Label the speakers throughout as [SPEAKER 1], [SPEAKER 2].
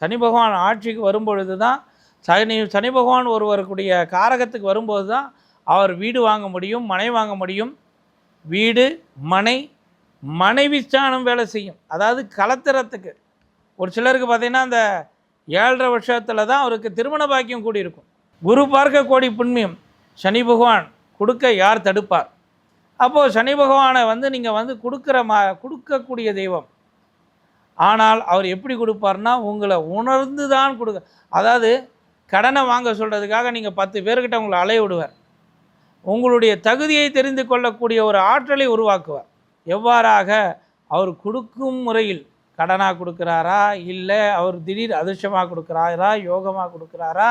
[SPEAKER 1] சனி பகவான் ஆட்சிக்கு வரும்பொழுது தான் சனி சனி பகவான் ஒருவருக்குடைய காரகத்துக்கு வரும்போது தான் அவர் வீடு வாங்க முடியும் மனை வாங்க முடியும். வீடு மனை மனைவி ஸ்தானம் வேலை செய்யும். அதாவது கலத்திரத்துக்கு. ஒரு சிலருக்கு பார்த்தீங்கன்னா அந்த ஏழரை வருஷத்தில் தான் அவருக்கு திருமண பாக்கியம் கூடியிருக்கும். குரு பார்க்க கோடி புண்ணியம். சனி பகவான் கொடுக்க யார் தடுப்பார்? அப்போது சனி பகவானை வந்து நீங்கள் வந்து கொடுக்குற மா கொடுக்கக்கூடிய தெய்வம். ஆனால் அவர் எப்படி கொடுப்பார்னா உங்களை உணர்ந்து தான் கொடுக்க அதாவது கடனை வாங்க சொல்கிறதுக்காக நீங்கள் பத்து பேர்கிட்ட உங்களை அலைய விடுவார். உங்களுடைய தகுதியை தெரிந்து கொள்ளக்கூடிய ஒரு ஆற்றலை உருவாக்குவார். எவ்வாறாக அவர் கொடுக்கும் முறையில் கடனாக கொடுக்குறாரா இல்லை அவர் திடீர் அதிர்ஷ்டமாக கொடுக்குறாரா யோகமாக கொடுக்குறாரா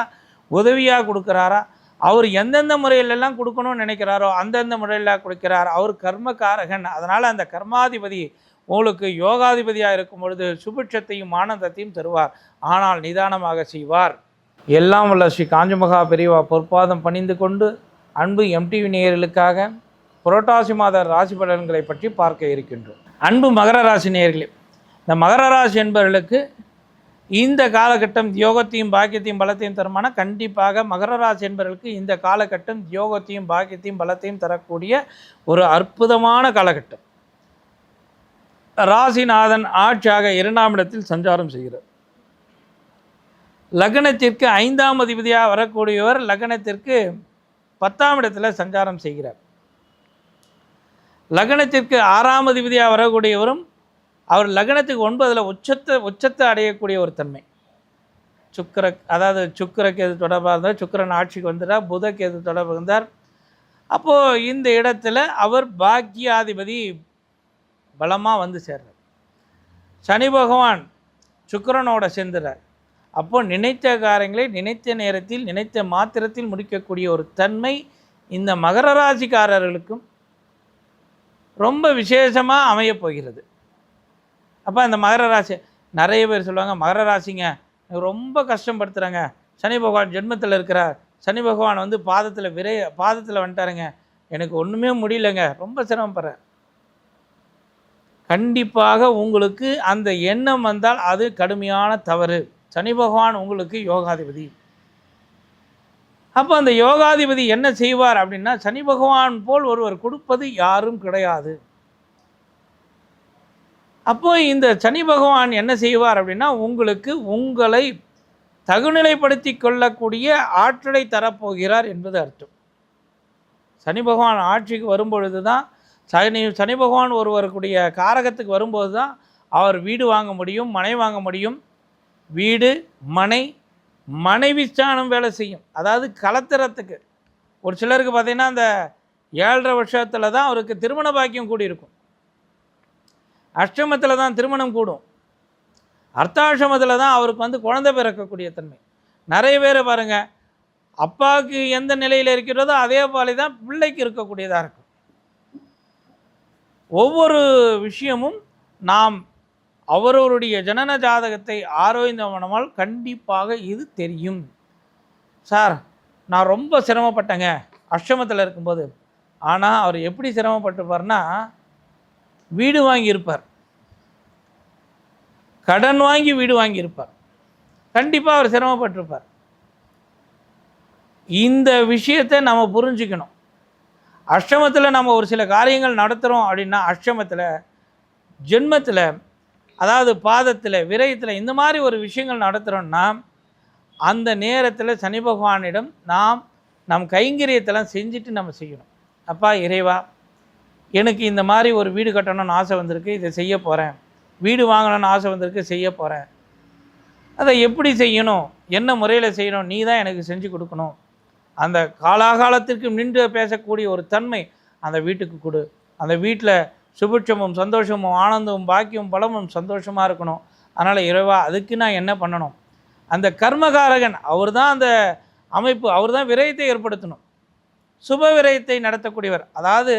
[SPEAKER 1] உதவியாக கொடுக்குறாரா அவர் எந்தெந்த முறையிலெல்லாம் கொடுக்கணும்னு நினைக்கிறாரோ அந்தந்த முறையில் கொடுக்கிறார். அவர் கர்மகாரகன் அதனால் அந்த கர்மாதிபதி உங்களுக்கு யோகாதிபதியாக இருக்கும் பொழுது சுபிட்சத்தையும் ஆனந்தத்தையும் தருவார். ஆனால் நிதானமாக செய்வார். எல்லாம் உள்ள ஸ்ரீ காஞ்சமகா பெரியவா பொற்பாதம் பணிந்து கொண்டு அன்பு எம்டிவி நேயர்களுக்காக புரட்டாசி மாத ராசி பலன்களை பற்றி பார்க்க இருக்கின்றோம். அன்பு மகர ராசி நேயர்களே இந்த மகர ராசி என்பவர்களுக்கு இந்த காலகட்டம் யோகத்தையும் பாக்கியத்தையும் பலத்தையும் தருமான? கண்டிப்பாக மகர ராசி என்பவர்களுக்கு இந்த காலகட்டம் யோகத்தையும் பாக்கியத்தையும் பலத்தையும் தரக்கூடிய ஒரு அற்புதமான காலகட்டம். ராசிநாதன் ஆட்சியாக இரண்டாம் இடத்தில் சஞ்சாரம் செய்கிறார். லக்னத்திற்கு ஐந்தாம் அதிபதியாக வரக்கூடியவர் லக்னத்திற்கு பத்தாம் இடத்தில் சஞ்சாரம் செய்கிறார். லக்னத்திற்கு ஆறாம் அதிபதியாக வரக்கூடியவரும் அவர் லக்னத்துக்கு ஒன்பதில் உச்சத்தை உச்சத்தை அடையக்கூடிய ஒரு தன்மை. சுக்கர அதாவது சுக்கரக்கு எது தொடர்பாக இருந்தார் சுக்கரன் ஆட்சிக்கு வந்தார் புதக்கு எது தொடர்பு இருந்தார். அப்போது இந்த இடத்துல அவர் பாக்கியாதிபதி பலமாக வந்து சேர்றார். சனி பகவான் சுக்கரனோட சேர்ந்துறார். அப்போ நினைத்த காரியங்களை நினைத்த நேரத்தில் நினைத்த மாத்திரத்தில் முடிக்கக்கூடிய ஒரு தன்மை இந்த மகர ராசிக்காரர்களுக்கும் ரொம்ப விசேஷமாக அமையப் போகிறது. அப்போ இந்த மகர ராசி நிறைய பேர் சொல்லுவாங்க மகர ராசிங்க எனக்கு ரொம்ப கஷ்டப்படுத்துகிறாங்க சனி பகவான் ஜென்மத்தில் இருக்கிறார். சனி பகவான் வந்து பாதத்தில் விரை பாதத்தில் வந்துட்டாருங்க. எனக்கு ஒன்றுமே முடியலங்க. ரொம்ப சிரமப்படுறேன் கண்டிப்பாக உங்களுக்கு அந்த எண்ணம் வந்தால் அது கடுமையான தவறு. சனி பகவான் உங்களுக்கு யோகாதிபதி. அப்போ அந்த யோகாதிபதி என்ன செய்வார் அப்படின்னா சனி பகவான் போல் ஒருவர் கொடுப்பது யாரும் கிடையாது. அப்போ இந்த சனி பகவான் என்ன செய்வார் அப்படின்னா உங்களுக்கு உங்களை தகுநிலைப்படுத்தி கொள்ளக்கூடிய ஆற்றலை தரப்போகிறார் என்பது அர்த்தம். சனி பகவான் ஆட்சிக்கு வரும்பொழுது தான் சனி சனி பகவான் ஒருவருக்குடைய காரகத்துக்கு வரும்போது தான் அவர் வீடு வாங்க முடியும் மனை வாங்க முடியும். வீடு மனை மனைவி ஸ்தானம் வேலை செய்யும். அதாவது கலத்திரத்துக்கு. ஒரு சிலருக்கு பார்த்திங்கன்னா அந்த ஏழரை வருஷத்தில் தான் அவருக்கு திருமண பாக்கியம் கூடியிருக்கும். அஷ்டமத்தில் தான் திருமணம் கூடும். அர்த்தாஷமத்தில் தான் அவருக்கு வந்து குழந்தை பிறக்கக்கூடிய தன்மை. நிறைய பேர் பாருங்கள் அப்பாவுக்கு எந்த நிலையில் இருக்கிறதோ அதே போல தான் பிள்ளைக்கு இருக்கக்கூடியதாக இருக்கும். ஒவ்வொரு விஷயமும் நாம் அவரவருடைய ஜனன ஜாதகத்தை ஆரோய்ந்தவனால் கண்டிப்பாக இது தெரியும். சார் நான் ரொம்ப சிரமப்பட்டேங்க. அஷ்டமத்தில் இருக்கும்போது. ஆனால் அவர் எப்படி சிரமப்பட்டுப்பார்னா வீடு வாங்கியிருப்பார். கடன் வாங்கி வீடு வாங்கியிருப்பார். கண்டிப்பாக அவர் சிரமப்பட்டிருப்பார். இந்த விஷயத்தை நம்ம புரிஞ்சுக்கணும். அஷ்டமத்தில் நம்ம ஒரு சில காரியங்கள் நடத்துகிறோம் அப்படின்னா அஷ்டமத்தில் ஜென்மத்தில் அதாவது பாதத்தில் விரயத்தில் இந்த மாதிரி ஒரு விஷயங்கள் நடத்துகிறோம்னா அந்த நேரத்தில் சனி பகவானிடம் நாம் நம் கைங்கரியத்தெல்லாம் செஞ்சுட்டு நம்ம செய்யணும். அப்பா இறைவா எனக்கு இந்த மாதிரி ஒரு வீடு கட்டணும்னு ஆசை வந்திருக்கு இதை செய்ய போகிறேன் வீடு வாங்கணும்னு ஆசை வந்திருக்கு செய்ய போகிறேன் அதை எப்படி செய்யணும்? என்ன முறையில் செய்யணும்? நீ தான் எனக்கு செஞ்சு கொடுக்கணும். அந்த காலாகாலத்திற்கு நின்று பேசக்கூடிய ஒரு தன்மை அந்த வீட்டுக்கு கொடு. அந்த வீட்டில் சுபிட்சமும் சந்தோஷமும் ஆனந்தமும் பாக்கியமும் பலமும் சந்தோஷமாக இருக்கணும். அதனால் இறைவா அதுக்கு நான் என்ன பண்ணணும்? அந்த கர்மகாரகன் அவர் தான் அந்த அமைப்பு அவர் தான் விரயத்தை ஏற்படுத்தணும். சுப விரயத்தை நடத்தக்கூடியவர். அதாவது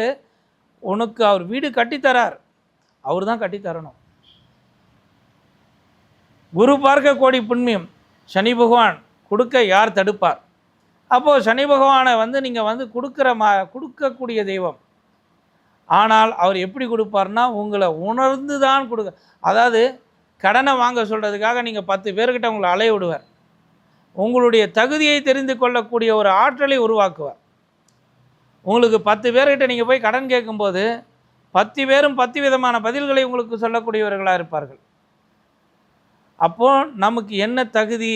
[SPEAKER 1] உனக்கு அவர் வீடு கட்டித்தரார். அவர் தான் கட்டித்தரணும். குரு பார்க்க கோடி புண்ணியம். சனி பகவான் கொடுக்க யார் தடுப்பார்? அப்போது சனி பகவானை வந்து நீங்கள் வந்து கொடுக்குற மா கொடுக்கக்கூடிய தெய்வம். ஆனால் அவர் எப்படி கொடுப்பார்னா உங்களை உணர்ந்து தான் கொடுக்க அதாவது கடனை வாங்க சொல்கிறதுக்காக நீங்கள் பத்து பேர்கிட்ட உங்களை அலைய விடுவார். உங்களுடைய தகுதியை தெரிந்து கொள்ளக்கூடிய ஒரு ஆற்றலை உருவாக்குவார். உங்களுக்கு பத்து பேர்கிட்ட நீங்கள் போய் கடன் கேட்கும்போது பத்து பேரும் பத்து விதமான பதில்களை உங்களுக்கு சொல்லக்கூடியவர்களாக இருப்பார்கள். அப்போது நமக்கு என்ன தகுதி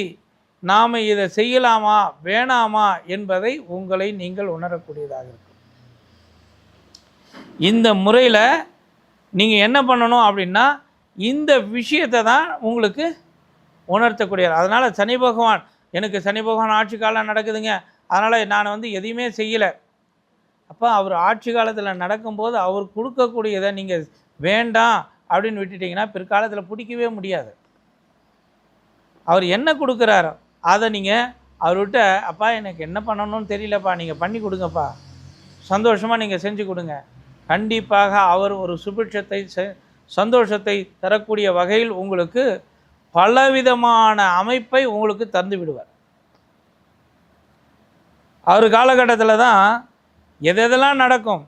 [SPEAKER 1] நாம் இதை செய்யலாமா வேணாமா என்பதை உங்களை நீங்கள் உணரக்கூடியதாக இருக்கும். இந்த முறையில் நீங்கள் என்ன பண்ணணும் அப்படின்னா இந்த விஷயத்தை தான் உங்களுக்கு உணர்த்தக்கூடியது. அதனால் சனி பகவான் எனக்கு சனி பகவான் ஆட்சி காலம் நடக்குதுங்க. அதனால் நான் வந்து எதையுமே செய்யலை. அப்போ அவர் ஆட்சி காலத்தில் நடக்கும்போது அவர் கொடுக்கக்கூடியதை நீங்கள் வேண்டாம் அப்படின்னு விட்டுட்டிங்கன்னா பிற்காலத்தில் பிடிக்கவே முடியாது. அவர் என்ன கொடுக்குறாரோ அதை நீங்கள் அவர்கிட்ட அப்பா எனக்கு என்ன பண்ணணும்னு தெரியலப்பா நீங்கள் பண்ணி கொடுங்கப்பா. சந்தோஷமாக நீங்கள் செஞ்சு கொடுங்க. கண்டிப்பாக அவர் ஒரு சுபிட்சத்தை செ- சந்தோஷத்தை தரக்கூடிய வகையில் உங்களுக்கு பலவிதமான அமைப்பை உங்களுக்கு தந்து விடுவார். அவர் காலகட்டத்தில் தான் எதெதெல்லாம் எதெல்லாம் நடக்கும்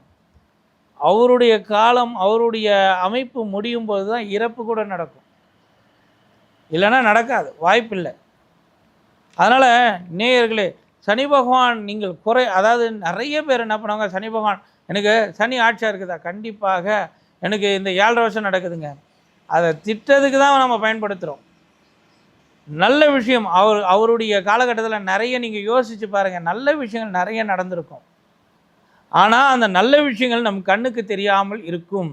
[SPEAKER 1] அவருடைய காலம் அவருடைய அமைப்பு முடியும் போது தான் இறப்பு கூட நடக்கும். இல்லைன்னா நடக்காது வாய்ப்பில்லை. அதனால் நேயர்களே சனி பகவான் நீங்கள் குறை அதாவது நிறைய பேர் என்ன பண்ணுவாங்க சனி பகவான் எனக்கு சனி ஆட்சியாக இருக்குதா? கண்டிப்பாக எனக்கு இந்த ஏழரை வருஷம் நடக்குதுங்க. அதை திட்டத்துக்கு தான் நம்ம பயன்படுத்துகிறோம் நல்ல விஷயம் அவர் அவருடைய காலகட்டத்தில் நிறைய நீங்கள் யோசித்து பாருங்கள் நல்ல விஷயங்கள் நிறைய நடந்திருக்கும். ஆனால் அந்த நல்ல விஷயங்கள் நம் கண்ணுக்கு தெரியாமல் இருக்கும்.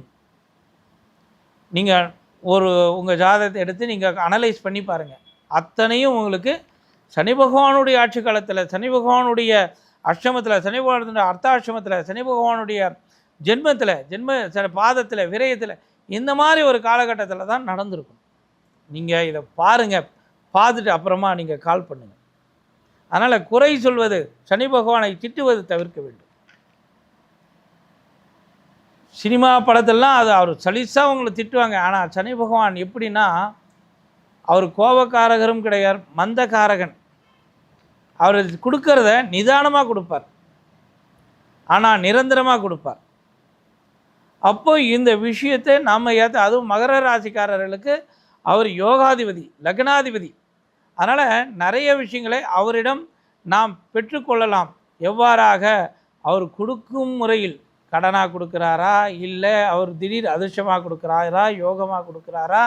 [SPEAKER 1] நீங்கள் ஒரு உங்கள் ஜாதகத்தை எடுத்து நீங்கள் அனலைஸ் பண்ணி பாருங்கள் அத்தனையும் உங்களுக்கு சனி பகவானுடைய ஆட்சி காலத்தில் சனி பகவானுடைய அஷ்டமத்தில் சனி பகவானுடைய அர்த்தாஷ்டமத்தில் சனி பகவானுடைய ஜென்மத்தில் ஜென்ம ச- பாதத்தில் விரயத்தில் இந்த மாதிரி ஒரு காலகட்டத்தில் தான் நடந்திருக்கும். நீங்கள் இதை பாருங்கள் பார்த்துட்டு அப்புறமா நீங்கள் கால் பண்ணுங்கள் அதனால் குறை சொல்வது சனி பகவானை திட்டுவது தவிர்க்க வேண்டும். சினிமா படத்தெல்லாம் அது அவர் சலிசாக உங்களை திட்டுவாங்க. ஆனால் சனி பகவான் எப்படின்னா அவர் கோபக்காரகரும் கிடையாது மந்தகாரகன் அவர் கொடுக்கறத நிதானமாக கொடுப்பார். ஆனால் நிரந்தரமாக கொடுப்பார். அப்போ இந்த விஷயத்தை நம்ம ஏற்ற அதுவும் மகர ராசிக்காரர்களுக்கு அவர் யோகாதிபதி லக்னாதிபதி. அதனால் நிறைய விஷயங்களை அவரிடம் நாம் பெற்றுக்கொள்ளலாம் எவ்வாறாக? அவர் கொடுக்கும் முறையில். கடனாக கொடுக்குறாரா? இல்லை அவர் திடீர் அதிர்ஷ்டமாக கொடுக்குறாரா? யோகமாக கொடுக்குறாரா?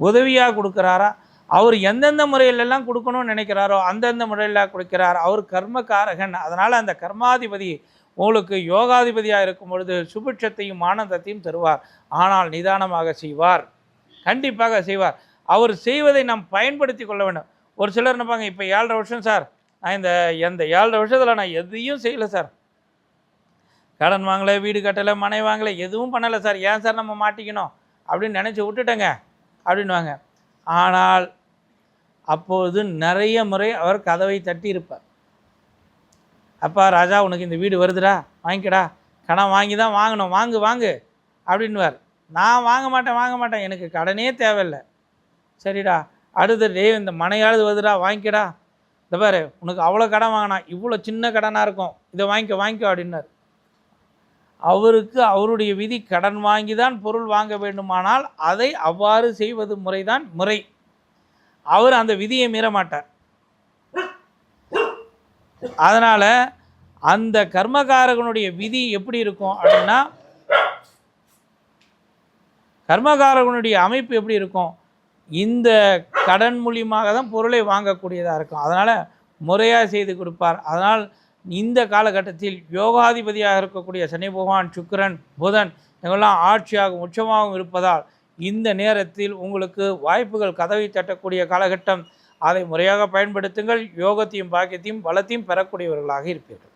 [SPEAKER 1] உதவியாக கொடுக்குறாரா? அவர் எந்தெந்த முறையிலெல்லாம் கொடுக்கணும்னு நினைக்கிறாரோ அந்தந்த முறையில் கொடுக்கிறார். அவர் கர்மகாரகன் அதனால் அந்த கர்மாதிபதி உங்களுக்கு யோகாதிபதியாக இருக்கும் பொழுது சுபிட்சத்தையும் ஆனந்தத்தையும் தருவார். ஆனால் நிதானமாக செய்வார். கண்டிப்பாக செய்வார். அவர் செய்வதை நாம் பயன்படுத்தி கொள்ள வேண்டும். ஒரு சிலர் நினைப்பாங்க இப்போ ஏழரை வருஷம் சார். நான் இந்த எந்த ஏழரை வருஷத்தில் நான் எதையும் செய்யலை சார். கடன் வாங்கலை வீடு கட்டலை மனை வாங்கலை எதுவும் பண்ணலை சார். ஏன் சார் நம்ம மாட்டிக்கணும்? அப்படின்னு நினச்சி விட்டுட்டேங்க. அப்படின்வாங்க ஆனால் அப்போது நிறைய முறை அவர் கதவை தட்டி இருப்பார். அப்பா ராஜா உனக்கு இந்த வீடு வருதுடா வாங்கிக்கடா. கடன் வாங்கி தான் வாங்கணும். வாங்கு வாங்கு அப்படின்னுவார். நான் வாங்க மாட்டேன் வாங்க மாட்டேன். எனக்கு கடனே தேவையில்லை. சரிடா அடுத்த டே இந்த மனையாவது வருதுடா வாங்கிக்கடா. இந்த பாரு உனக்கு அவ்வளோ கடன் வாங்கினா இவ்வளோ சின்ன கடனாக இருக்கும். இதை வாங்கிக்க வாங்கிக்கோ அப்படின்னார். அவருக்கு அவருடைய விதி கடன் வாங்கி தான் பொருள் வாங்க வேண்டுமானால் அதை அவ்வாறு செய்வது முறைதான் முறை. அவர் அந்த விதியை மீற மாட்டார். அதனால் அந்த கர்மகாரகனுடைய விதி எப்படி இருக்கும் அப்படின்னா கர்மகாரகனுடைய அமைப்பு எப்படி இருக்கும்? இந்த கடன் மூலியமாக தான் பொருளை வாங்கக்கூடியதாக இருக்கும் அதனால் முறையாக செய்து கொடுப்பார். அதனால் இந்த காலகட்டத்தில் யோகாதிபதியாக இருக்கக்கூடிய சனி பகவான் சுக்கரன் புதன் இவங்கெல்லாம் ஆட்சியாகவும் உச்சமாகவும் இருப்பதால் இந்த நேரத்தில் உங்களுக்கு வாய்ப்புகள் கதவை தட்டக்கூடிய காலகட்டம் அதை முறையாக பயன்படுத்துங்கள். யோகத்தையும் பாக்கியத்தையும் பலத்தையும் பெறக்கூடியவர்களாக இருப்பீர்கள்.